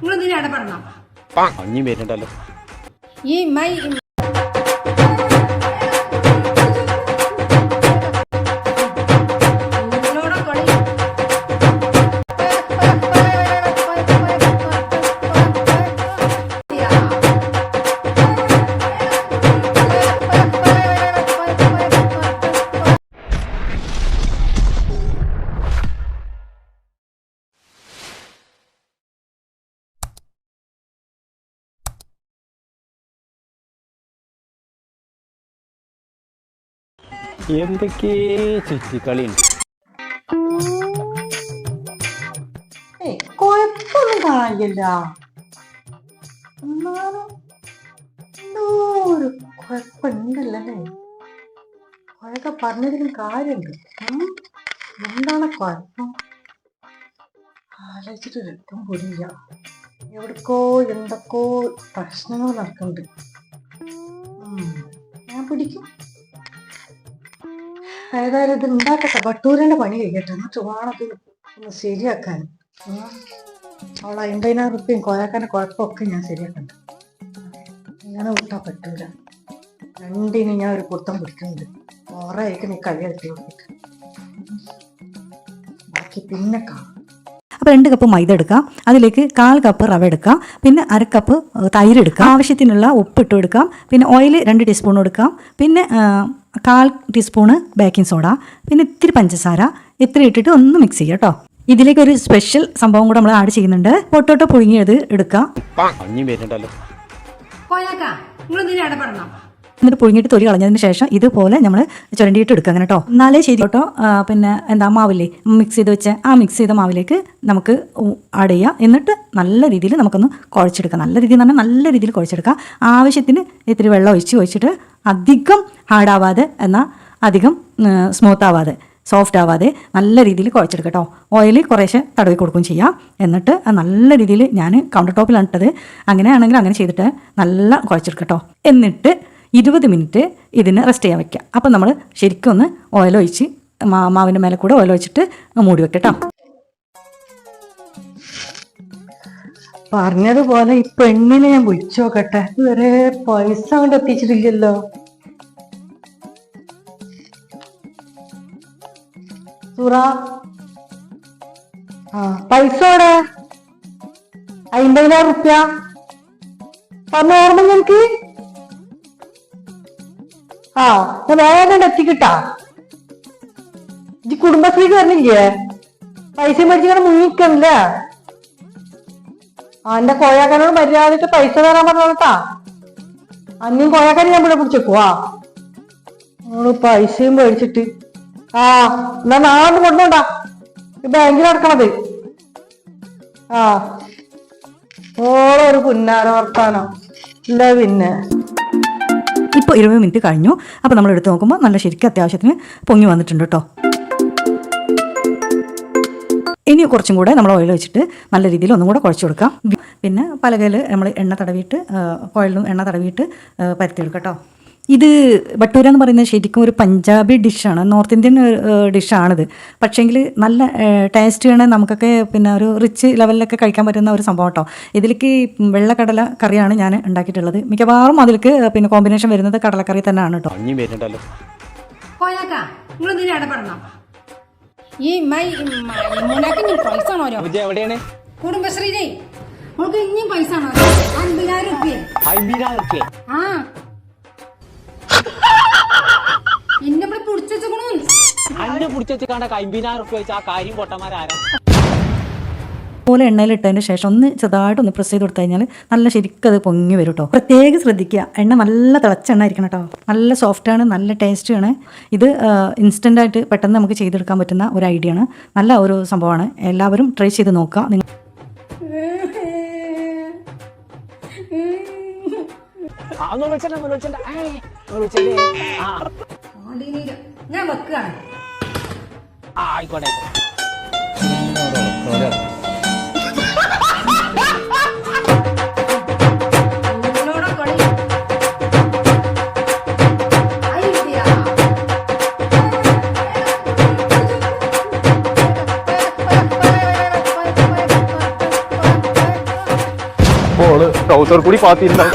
നിങ്ങൾ എന്തിനാ പറഞ്ഞോ ഈ മൈ എന്തൊക്കെ ചേച്ചി ഏയ് കുഴപ്പമൊന്നും കാണില്ല എന്നാലും ഒരു കുഴപ്പമുണ്ടല്ലേ കുഴക്ക പറഞ്ഞതിലും കാര്യമുണ്ട്. എന്താണ് കുഴപ്പം? ആലോചിച്ചിട്ട് രക്തം പൊടിയില്ല എവിടക്കോ എന്തൊക്കോ പ്രശ്നങ്ങൾ നടക്കുന്നുണ്ട്. ഏതായാലും ഇത് ഉണ്ടാക്കട്ടെ. ബട്ടൂരിന്റെ പണി കഴിക്കട്ടെ എന്നിട്ട് വേണം ഒന്ന് ശരിയാക്കാൻ. അവൾ അമ്പതിനായിരം റുപ്യയും കോയാക്കാന്റെ കുഴപ്പമൊക്കെ ഞാൻ ശരിയാക്കണ്ട അങ്ങനെ വിട്ടാ പറ്റൂല. രണ്ടിനും ഞാൻ ഒരു കുത്തം പിടിക്കുന്നുണ്ട്. ഓറായിക്ക് നീ കൊടുത്തിട്ട് ബാക്കി പിന്നെ കാണാം. രണ്ട് കപ്പ് മൈദ എടുക്കാം അതിലേക്ക് കാൽ കപ്പ് റവ എടുക്കാം പിന്നെ അര കപ്പ് തൈര് എടുക്കാം ആവശ്യത്തിനുള്ള ഉപ്പ് ഇട്ട് കൊടുക്കാം പിന്നെ ഓയിൽ രണ്ട് ടീസ്പൂൺ എടുക്കാം പിന്നെ കാൽ ടീസ്പൂണ് ബേക്കിംഗ് സോഡ പിന്നെ ഇത്തിരി പഞ്ചസാര. ഇത്തിരി ഇട്ടിട്ട് ഒന്ന് മിക്സ് ചെയ്യാം കേട്ടോ. ഇതിലേക്ക് ഒരു സ്പെഷ്യൽ സംഭവം കൂടെ നമ്മൾ ആഡ് ചെയ്യുന്നുണ്ട്. പൊട്ടോട്ടോ പുഴുങ്ങിയത് എടുക്കാം എന്നിട്ട് പുഴുങ്ങിയിട്ട് തൊലി കളഞ്ഞതിന് ശേഷം ഇതുപോലെ നമ്മൾ ചുരണ്ടിയിട്ട് എടുക്കുക. അങ്ങനെ കേട്ടോ എന്നാലേ ശരി കേട്ടോ പിന്നെ എന്താ മാവില്ലേ? മിക്സ് ചെയ്ത് വെച്ച ആ മിക്സ് ചെയ്ത മാവിലേക്ക് നമുക്ക് ആഡ് ചെയ്യാം. എന്നിട്ട് നല്ല രീതിയിൽ നമുക്കൊന്ന് കുഴച്ചെടുക്കാം. നല്ല രീതിയിൽ തന്നെ നല്ല രീതിയിൽ കുഴച്ചെടുക്കുക ആവശ്യത്തിന് ഇത്തിരി വെള്ളം ഒഴിച്ച് ഒഴിച്ചിട്ട് അധികം ഹാർഡാവാതെ എന്നാൽ അധികം സ്മൂത്ത് ആവാതെ സോഫ്റ്റ് ആവാതെ നല്ല രീതിയിൽ കുഴച്ചെടുക്കുക കേട്ടോ ഓയിൽ കുറേശ്ശെ തടവി കൊടുക്കുകയും ചെയ്യാം. എന്നിട്ട് നല്ല രീതിയിൽ ഞാൻ കൗണ്ടർ ടോപ്പിലാണ് ഇട്ടത്. അങ്ങനെയാണെങ്കിൽ അങ്ങനെ ചെയ്തിട്ട് നല്ല കുഴച്ചെടുക്കുക കേട്ടോ എന്നിട്ട് ഇരുപത് മിനിറ്റ് ഇതിന് റെസ്റ്റ് ചെയ്യാൻ വെക്കുക. അപ്പം നമ്മൾ ശരിക്കും ഒന്ന് ഓയിൽ ഒഴിച്ച് മാ മാവിന്റെ മേലെ കൂടെ ഓയിൽ ഒഴിച്ചിട്ട് മൂടി വെക്കട്ടോ കേട്ടോ പറഞ്ഞതുപോലെ ഈ പെണ്ണിനെ ഞാൻ വിളിച്ചു നോക്കട്ടെ. ഇതുവരെ പൈസ കൊണ്ട് എത്തിച്ചിട്ടില്ലല്ലോ. ആ പൈസ എവിടെ? അമ്പതിനായിരം റുപ്യ. പറഞ്ഞ ഓർമ്മ ആ ഞാൻ വേഗം എത്തിക്കിട്ടാ. ഈ കുടുംബശ്രീക്ക് വരണില്ലേ? പൈസ മേടിച്ചിങ്ങനെ മുങ്ങിക്കണില്ലേ അന്റെ കോയാക്കാനോട് മര്യാദയ്ക്ക് പൈസ തരാൻ പറഞ്ഞോട്ടാ. അന്നും കോയാക്കാനെ ഞാൻ ഇവിടെ പിടിച്ചേക്കുവാ പൈസയും മേടിച്ചിട്ട്. ആ എന്നാ നാളെ കൊണ്ടോണ്ടാ ബാങ്കിൽ നടക്കണത്. ആ. ഓളൊരു പുന്നാര വർത്താനം. ഇല്ല പിന്നെ. ഇപ്പോൾ ഇരുപത് മിനിറ്റ് കഴിഞ്ഞു. അപ്പോൾ നമ്മൾ എടുത്ത് നോക്കുമ്പോൾ നല്ല ശരിക്കും അത്യാവശ്യത്തിന് പൊങ്ങി വന്നിട്ടുണ്ട് കേട്ടോ ഇനി കുറച്ചും കൂടെ നമ്മൾ ഓയിൽ വെച്ചിട്ട് നല്ല രീതിയിൽ ഒന്നും കൂടെ കുഴച്ച് കൊടുക്കാം. പിന്നെ പലകയിൽ നമ്മൾ എണ്ണ തടവിയിട്ട് ഓയിലും എണ്ണ തടവിയിട്ട് പരത്തി എടുക്കാം കേട്ടോ ഇത് ബട്ടൂര എന്ന് പറയുന്നത് ശരിക്കും ഒരു പഞ്ചാബി ഡിഷാണ്. നോർത്ത് ഇന്ത്യൻ ഡിഷാണിത്. പക്ഷേങ്കിൽ നല്ല ടേസ്റ്റിയാണ് നമുക്കൊക്കെ പിന്നെ ഒരു റിച്ച് ലെവലിലൊക്കെ കഴിക്കാൻ പറ്റുന്ന ഒരു സംഭവം കേട്ടോ ഇതിലേക്ക് വെള്ളക്കടല കറിയാണ് ഞാൻ ഉണ്ടാക്കിയിട്ടുള്ളത്. മിക്കവാറും അതിലേക്ക് പിന്നെ കോമ്പിനേഷൻ വരുന്നത് കടലക്കറി തന്നെയാണ് കേട്ടോ കുടുംബശ്രീ വരുന്നുണ്ടല്ലോ. കോയാക്ക നിങ്ങൾ എന്തിനാ അവിടെ ഈ മൈ മുനാക്ക് പൈസ ആണോ അൻപതിനായിരം റുപ്യ അമ്പതിനായിരം റുപ്യ ആ. അന്നെ പിടിച്ചു കണ്ട വെച്ച് ആ കാര്യം പൊട്ടന്മാരാരാ? പോലെ എണ്ണയിലിട്ടതിന് ശേഷം ഒന്ന് ചെറുതായിട്ട് ഒന്ന് പ്രസ് ചെയ്ത് കൊടുത്തു കഴിഞ്ഞാൽ നല്ല ശരിക്കും അത് പൊങ്ങി വരും കേട്ടോ പ്രത്യേകം ശ്രദ്ധിക്കുക. എണ്ണ നല്ല തിളച്ച എണ്ണ ആയിരിക്കണം കേട്ടോ നല്ല സോഫ്റ്റ് ആണ് നല്ല ടേസ്റ്റിയാണ് ഇത് ഇൻസ്റ്റന്റ് ആയിട്ട് പെട്ടെന്ന് നമുക്ക് ചെയ്തെടുക്കാൻ പറ്റുന്ന ഒരു ഐഡിയ ആണ്. നല്ല ഒരു സംഭവമാണ്. എല്ലാവരും ട്രൈ ചെയ്ത് നോക്കുക. നിങ്ങൾ ആ. ഒന്ന് വിളിച്ചണ്ട ഒന്ന് വിളിച്ചണ്ട ഏയ്, ഒന്ന് വിളിച്ചണ്ടേ ആ ഞാൻ വെക്കുകയാണ് ആ, ആയിക്കോട്ടെ ആയിക്കോട്ടെ നിങ്ങളോടെ കളി ഐഡിയ. അവൾ ട്രൗസർ കൂടി പാത്തിയിട്ടുണ്ടാവും